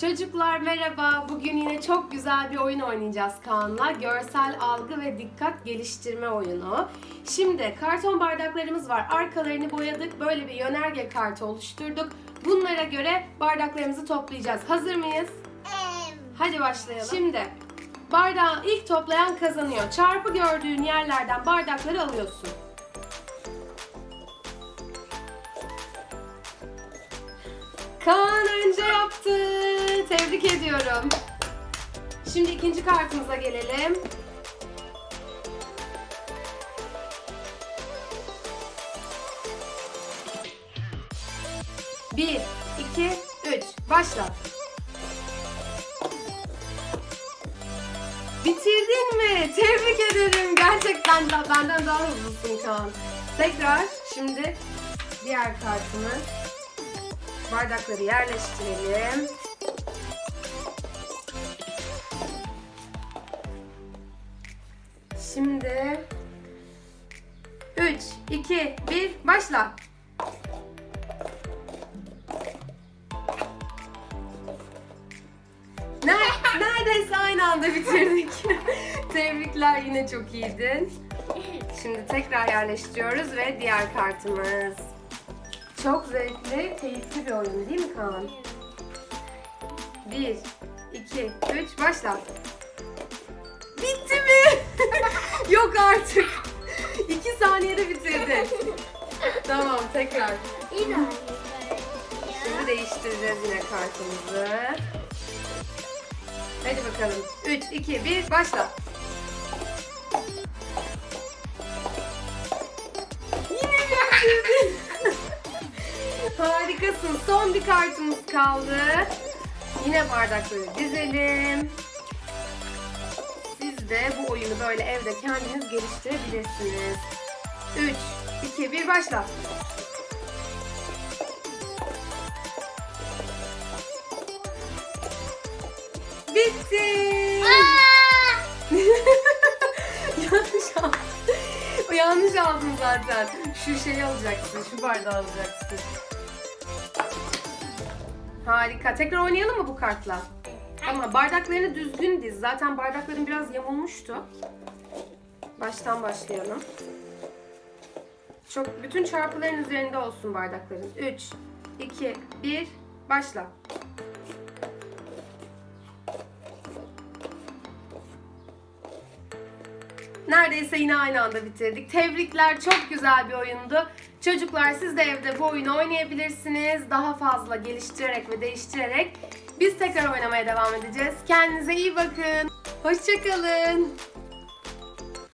Çocuklar merhaba. Bugün yine çok güzel bir oyun oynayacağız Kaan'la. Görsel algı ve dikkat geliştirme oyunu. Şimdi karton bardaklarımız var. Arkalarını boyadık. Böyle bir yönerge kartı oluşturduk. Bunlara göre bardaklarımızı toplayacağız. Hazır mıyız? Hadi başlayalım. Şimdi bardağı ilk toplayan kazanıyor. Çarpı gördüğün yerlerden bardakları alıyorsun. Tebrik ediyorum. Şimdi ikinci kartımıza gelelim. Bir, iki, üç. Başla. Bitirdin mi? Tebrik ederim. Gerçekten de benden daha hızlısın Kaan. Tekrar şimdi diğer kartımız. Bardakları yerleştirelim. Şimdi 3, 2, 1, başla. Ne- Neredeyse aynı anda bitirdik. Tebrikler yine çok iyiydin. Şimdi tekrar yerleştiriyoruz ve diğer kartımız. Çok zevkli, keyifli bir oyun değil mi Kaan? 1, 2, 3, başla. Yok artık. 2 saniyede bitirdin. tamam tekrar. Şimdi değiştireceğiz yine kartımızı. Hadi bakalım. 3, 2, 1, başla. Yine bitirdin. Harikasın. Son bir kartımız kaldı. Yine bardakları dizelim. De bu oyunu böyle evde kendiniz geliştirebilirsiniz. 3, 2, 1 başla. Bitti. yanlış aldın. Yanlış aldın zaten. Şu şeyi alacaksın, şu bardağı alacaksın. Harika. Tekrar oynayalım mı bu kartla? Ama bardaklarını düzgün diz. Zaten bardakların biraz yamulmuştu. Baştan başlayalım. Çok bütün çarpıların üzerinde olsun bardakların. 3 2 1 başla. Neredeyse yine aynı anda bitirdik. Tebrikler. Çok güzel bir oyundu. Çocuklar siz de evde bu oyunu oynayabilirsiniz. Daha fazla geliştirerek ve değiştirerek biz tekrar oynamaya devam edeceğiz. Kendinize iyi bakın. Hoşçakalın.